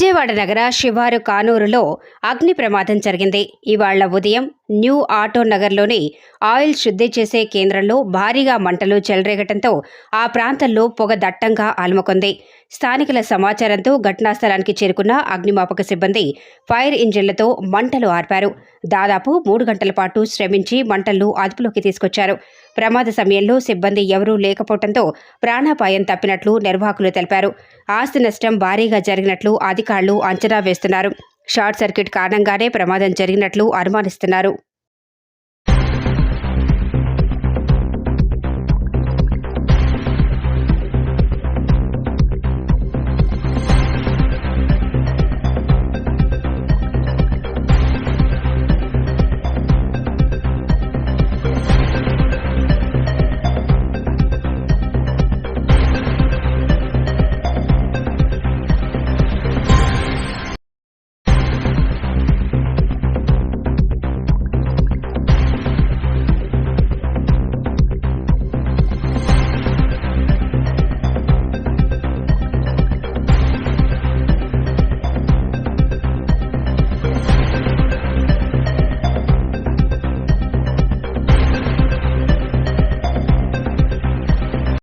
విజయవాడ నగర శివారు కానూరులో అగ్ని ప్రమాదం జరిగింది. ఇవాళ్ళ ఉదయం న్యూ ఆటో నగర్లోని ఆయిల్ శుద్ధి చేసే కేంద్రంలో భారీగా మంటలు చెలరేగటంతో ఆ ప్రాంతంలో పొగ దట్టంగా అలుముకుంది. స్థానికుల సమాచారంతో ఘటనా స్థలానికి చేరుకున్న అగ్నిమాపక సిబ్బంది ఫైర్ ఇంజిన్లతో మంటలు ఆర్పారు. దాదాపు మూడు గంటల పాటు శ్రమించి మంటలను అదుపులోకి తీసుకొచ్చారు. ప్రమాద సమయంలో సిబ్బంది ఎవరూ లేకపోవడంతో ప్రాణాపాయం తప్పినట్లు నిర్వాహకులు తెలిపారు. ఆస్తి నష్టం భారీగా జరిగినట్లు అధికారులు అంచనా వేస్తున్నారు. షార్ట్ సర్క్యూట్ కారణంగానే ప్రమాదం జరిగినట్లు అనుమానిస్తున్నారు.